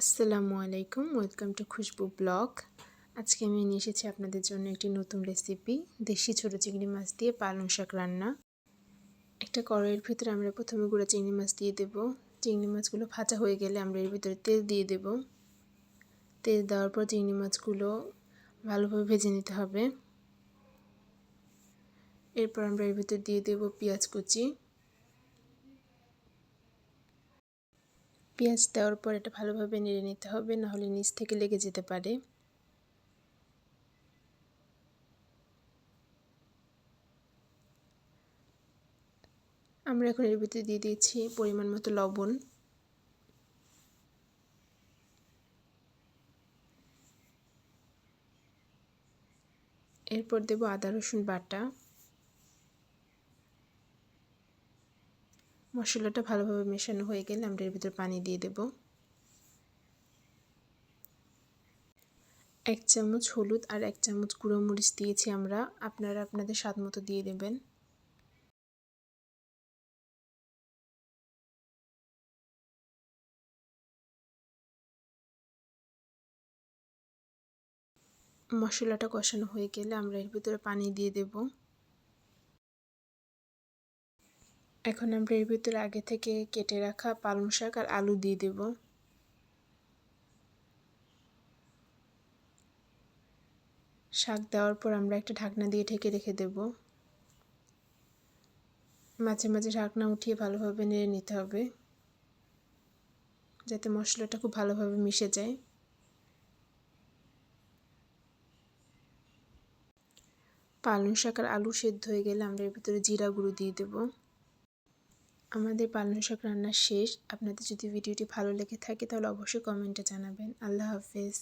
আসসালামু আলাইকুম, welcome to Khushbu blog. আজকে আমি নিয়ে এসেছি আপনাদের জন্য একটি নতুন রেসিপি, দেশি ছোটো চিংড়ি মাছ দিয়ে পালং শাক রান্না। একটা কড়াইয়ের ভিতরে আমরা প্রথমে গুঁড়া চিংড়ি মাছ দিয়ে দেব। চিংড়ি মাছগুলো ভাজা হয়ে গেলে আমরা এর ভিতরে তেল দিয়ে দেব। তেল দেওয়ার পর চিংড়ি মাছগুলো ভালোভাবে ভেজে নিতে হবে। এরপর আমরা এর ভিতরে দিয়ে দেব পেঁয়াজ কুচি। পেঁয়াজ দেওয়ার পর এটা ভালোভাবে নেড়ে নিতে হবে, নাহলে নিচ থেকে লেগে যেতে পারে। আমরা এখন এর ভিতরে দিয়ে দিয়েছি পরিমাণ মতো লবণ। এরপর দেব আদা রসুন বাটা। মশলাটা ভালোভাবে মেশানো হয়ে গেলে আমরা এর ভিতরে পানি দিয়ে দেব। এক চামচ হলুদ আর এক চামচ গুঁড়ো মরিচ দিয়েছি আমরা। আপনারা আপনাদের স্বাদ মতো দিয়ে দেবেন। মশলাটা কষানো হয়ে গেলে আমরা এর ভিতরে পানি দিয়ে দেবো। এখন আমরা এর ভিতরে আগে থেকে কেটে রাখা পালং শাক আর আলু দিয়ে দেব। শাক দেওয়ার পর আমরা একটা ঢাকনা দিয়ে ঢেকে রেখে দেব। মাঝে মাঝে ঢাকনা উঠিয়ে ভালোভাবে নেড়ে নিতে হবে, যাতে মশলাটা খুব ভালোভাবে মিশে যায়। পালং শাক আর আলু সেদ্ধ হয়ে গেলে আমরা এর ভিতরে জিরা গুঁড়ো দিয়ে দেবো। আমাদের পালং শাক রান্না শেষ। আপনাদের যদি ভিডিওটি ভালো লেগে থাকে তাহলে অবশ্যই কমেন্টে জানাবেন। আল্লাহ হাফেজ।